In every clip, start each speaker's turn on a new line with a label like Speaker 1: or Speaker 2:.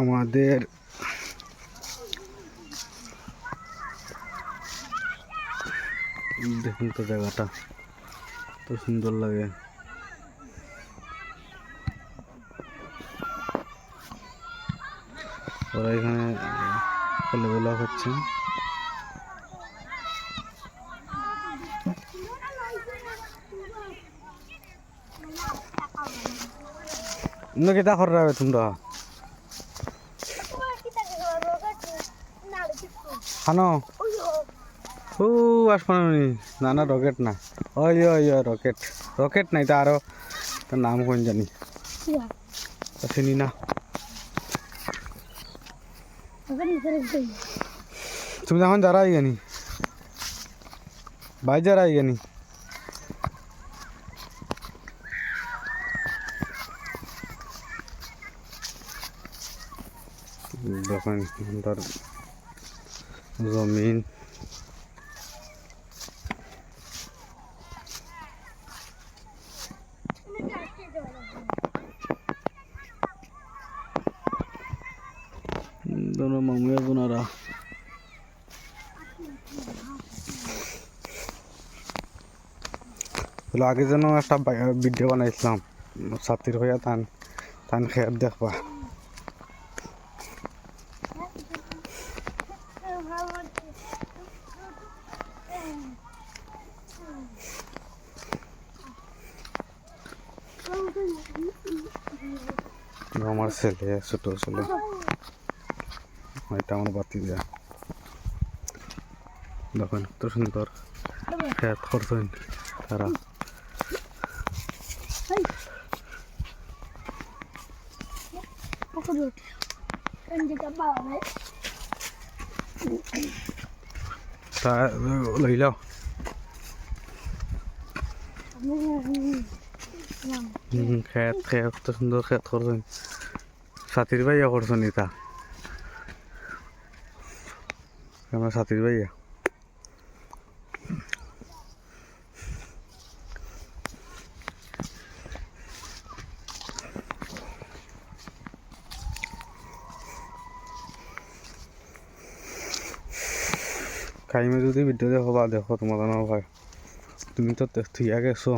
Speaker 1: আমাদের দেখুন তো জায়গাটা, তো সুন্দর লাগে। ওরা এখানে খেলাধুলা করছেন ইনো কেটা করা হবে তোমরা? খানো? ও, আসমানি না না, রকেট না। ওই ওই রকেট। রকেট নাই তা আরও। তার নাম কোন জানি? চিনি না। তুমি যখন যারা আই গানি ভাই যারা আই গানি দেখেন তার জমিন दोनों मम्मी বোনারা বলে আগে যেন একটা ভিডিও বানাইছিলাম ছাতির হইয়া তান তান খেয়ার দেখবা আমার ছেলে ছোট ছেলে এটা আমার বাতি দেয়া দেখেন কত সুন্দর খেত করছেন তারা তা লই যাও খেত খেত কত সুন্দর খেত করছেন সাথীর ভাইয়া করছেন এটা আমার সাথীর ভাইয়া কাইমে যদি ভিডিও দেখো বা দেখো তোমার ভাই তুমি তো থুইয়া গেছো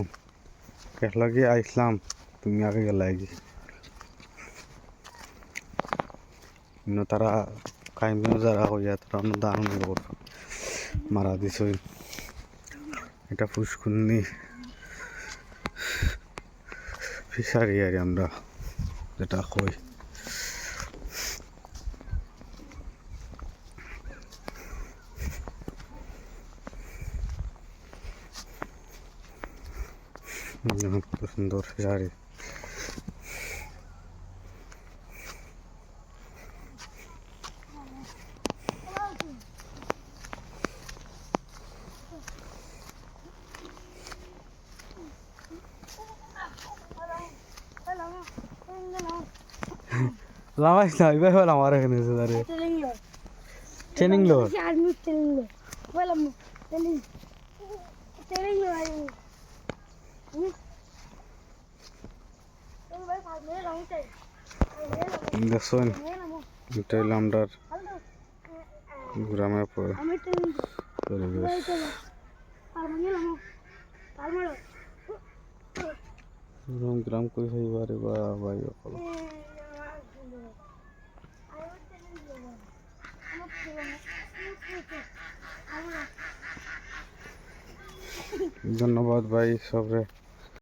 Speaker 1: একলাগে আইসলাম তুমি আগে গেলাই কি তারা কাইমে যারা হইয়া তারা অন্য দারুণ মারা দিছ এটা ফুসকুন্নি ফিশারি আর আমরা যেটা কই কত সুন্দর ফিশারি লামাইস না এবার হল আমার এখানে এসে দাঁড়িয়ে ট্রেনিং লো
Speaker 2: Army telling me. Well,
Speaker 1: দেখছেন? এটা হলো আমরা গ্রামের পরিবেশ গ্রাম গ্রাম কই হইবারে বা ভাই অকল। ধন্যবাদ ভাই সবরে।